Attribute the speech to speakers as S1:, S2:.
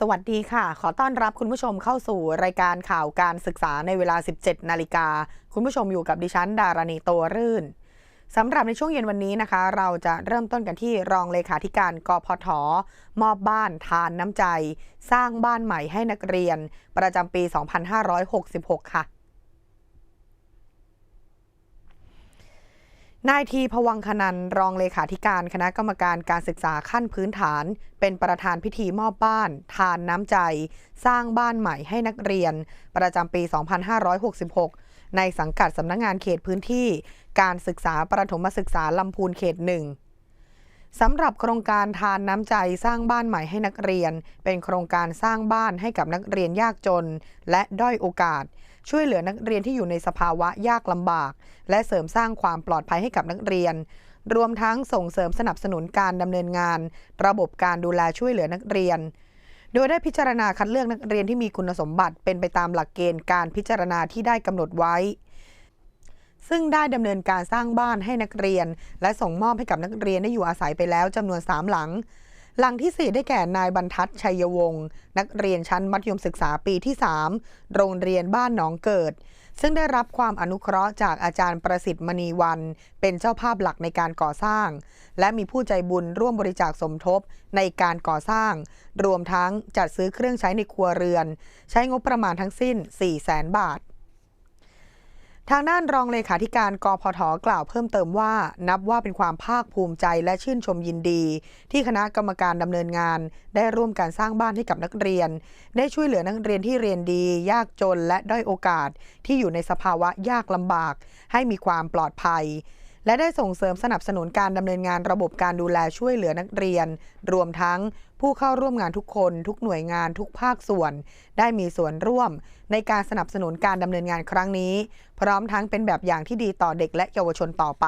S1: สวัสดีค่ะ ขอต้อนรับคุณผู้ชมเข้าสู่รายการข่าวการศึกษาในเวลา 17 นาฬิกา คุณผู้ชมอยู่กับดิฉัน ดารณีโตรื่นสำหรับในช่วงเย็นวันนี้นะคะ เราจะเริ่มต้นกันที่รองเลขาธิการกพทมอบบ้านทานน้ำใจ สร้างบ้านใหม่ให้นักเรียน ประจำปี 2566 ค่ะ นายทีพวังคนันรองเลขาธิการคณะกรรมการการศึกษาขั้นพื้นฐาน เป็นประธานพิธีมอบบ้าน ทานน้ำใจ สร้างบ้านใหม่ให้นักเรียน ประจำปี 2566 ในสังกัดสำนักงงานเขตพื้นที่ การศึกษาประถมศึกษาลำพูนเขตหนึ่งสำหรับโครงการทานน้ำใจสร้างบ้านใหม่ให้นักเรียน เป็นโครงการสร้างบ้านให้กับนักเรียนยากจน และด้อยโอกาส ช่วยเหลือนักเรียนที่อยู่ในสภาวะยากลำบาก และเสริมสร้างความปลอดภัยให้กับนักเรียน รวมทั้งส่งเสริมสนับสนุนการดำเนินงาน ระบบการดูแลช่วยเหลือนักเรียน โดยได้พิจารณาคัดเลือกนักเรียนที่มีคุณสมบัติเป็นไปตามหลักเกณฑ์การพิจารณาที่ได้กำหนดไว้ซึ่งได้ดำเนินการสร้างบ้านให้นักเรียน และส่งมอบให้กับนักเรียนได้อยู่อาศัยไปแล้วจำนวน 3 หลัง หลังที่ 4 ได้แก่นายบรรทัดชัยวงศ์นักเรียนชั้นมัธยมศึกษาปีที่ 3 โรงเรียนบ้านหนองเกิด ซึ่งได้รับความอนุเคราะห์จากอาจารย์ประสิทธิ์มณีวัน เป็นเจ้าภาพหลักในการก่อสร้าง และมีผู้ใจบุญร่วมบริจาคสมทบในการก่อสร้าง รวมทั้งจัดซื้อเครื่องใช้ในครัวเรือน ใช้งบประมาณทั้งสิ้น 4 0 0 0 0 0 บาท ทางด้านรองเลขาธิการกพทกล่าวเพิ่มเติมว่า นับว่าเป็นความภาคภูมิใจและชื่นชมยินดี ที่คณะกรรมการดำเนินงาน ได้ร่วมการสร้างบ้านให้กับนักเรียน ได้ช่วยเหลือนักเรียนที่เรียนดี ยากจนและด้อยโอกาสที่อยู่ในสภาวะยากลำบาก ให้มีความปลอดภัย และได้ส่งเสริมสนับสนุนการดำเนินงานระบบการดูแลช่วยเหลือนักเรียน รวมทั้งผู้เข้าร่วมงานทุกคน ทุกหน่วยงานทุกภาคส่วน ได้มีส่วนร่วม ในการสนับสนุนการดำเนินงานครั้งนี้ พร้อมทั้งเป็นแบบอย่างที่ดีต่อเด็กและเยาวชนต่อไป